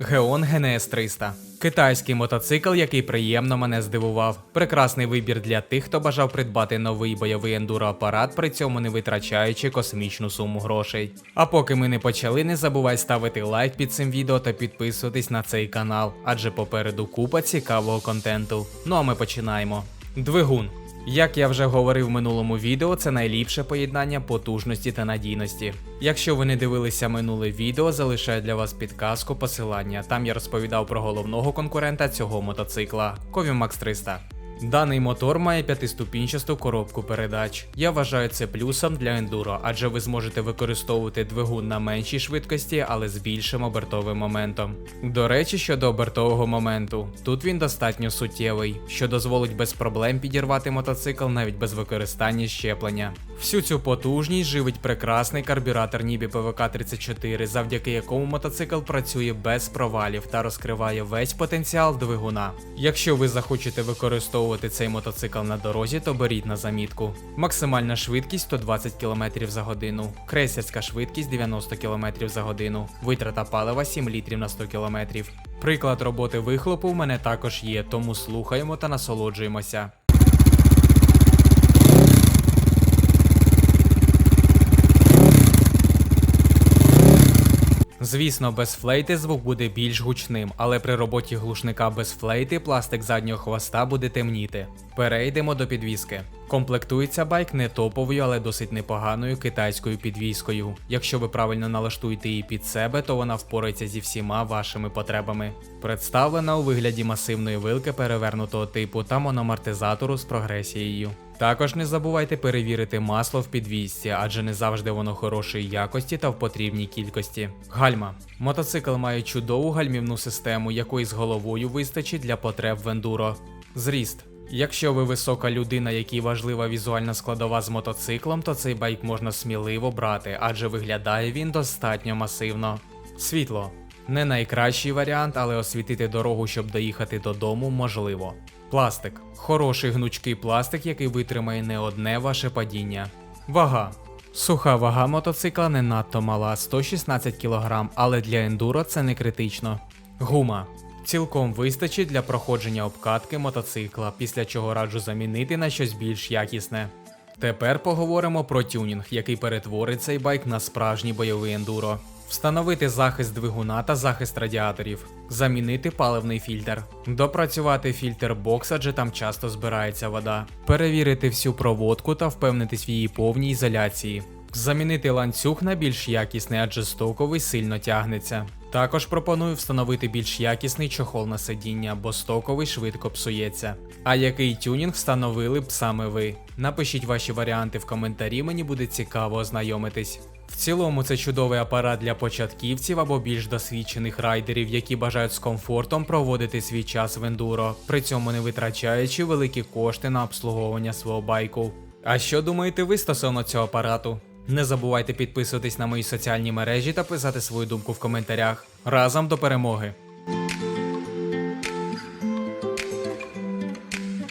Геон GNS 300 китайський мотоцикл, який приємно мене здивував. Прекрасний вибір для тих, хто бажав придбати новий бойовий ендуроапарат, при цьому не витрачаючи космічну суму грошей. А поки ми не почали, не забувай ставити лайк під цим відео та підписуватись на цей канал, адже попереду купа цікавого контенту. Ну а ми починаємо. Двигун. Як я вже говорив в минулому відео, це найліпше поєднання потужності та надійності. Якщо ви не дивилися минуле відео, залишаю для вас підказку посилання. Там я розповідав про головного конкурента цього мотоцикла Ковімакс 300. Даний мотор має п'ятиступінчасту коробку передач. Я вважаю це плюсом для ендуро, адже ви зможете використовувати двигун на меншій швидкості, але з більшим обертовим моментом. До речі, щодо обертового моменту, тут він достатньо суттєвий, що дозволить без проблем підірвати мотоцикл навіть без використання щеплення. Всю цю потужність живить прекрасний карбюратор Нібі ПВК 34, завдяки якому мотоцикл працює без провалів та розкриває весь потенціал двигуна. Якщо ви захочете використовувати цей мотоцикл на дорозі, то беріть на замітку. Максимальна швидкість 120 км за годину, крейсерська швидкість 90 км за годину, витрата палива 7 літрів на 100 км. Приклад роботи вихлопу в мене також є, тому слухаємо та насолоджуємося. Звісно, без флейти звук буде більш гучним, але при роботі глушника без флейти пластик заднього хвоста буде темніти. Перейдемо до підвіски. Комплектується байк не топовою, але досить непоганою китайською підвіскою. Якщо ви правильно налаштуєте її під себе, то вона впорається зі всіма вашими потребами. Представлена у вигляді масивної вилки перевернутого типу та мономартизатору з прогресією. Також не забувайте перевірити масло в підвісці, адже не завжди воно хорошої якості та в потрібній кількості. Гальма. Мотоцикл має чудову гальмівну систему, якої з головою вистачить для потреб в ендуро. Зріст. Якщо ви висока людина, якій важлива візуальна складова з мотоциклом, то цей байк можна сміливо брати, адже виглядає він достатньо масивно. Світло. Не найкращий варіант, але освітити дорогу, щоб доїхати додому, можливо. Пластик. Хороший гнучкий пластик, який витримає не одне ваше падіння. Вага. Суха вага мотоцикла не надто мала 116 кг, але для ендуро це не критично. Гума. Цілком вистачить для проходження обкатки мотоцикла, після чого раджу замінити на щось більш якісне. Тепер поговоримо про тюнінг, який перетворить цей байк на справжній бойовий ендуро. Встановити захист двигуна та захист радіаторів, замінити паливний фільтр, допрацювати фільтр бокс, адже там часто збирається вода, перевірити всю проводку та впевнитись в її повній ізоляції, замінити ланцюг на більш якісний, адже стоковий сильно тягнеться. Також пропоную встановити більш якісний чохол на сидіння, бо стоковий швидко псується. А який тюнінг встановили б саме ви? Напишіть ваші варіанти в коментарі, мені буде цікаво ознайомитись. В цілому це чудовий апарат для початківців або більш досвідчених райдерів, які бажають з комфортом проводити свій час в ендуро, при цьому не витрачаючи великі кошти на обслуговування свого байку. А що думаєте ви стосовно цього апарату? Не забувайте підписуватись на мої соціальні мережі та писати свою думку в коментарях. Разом до перемоги!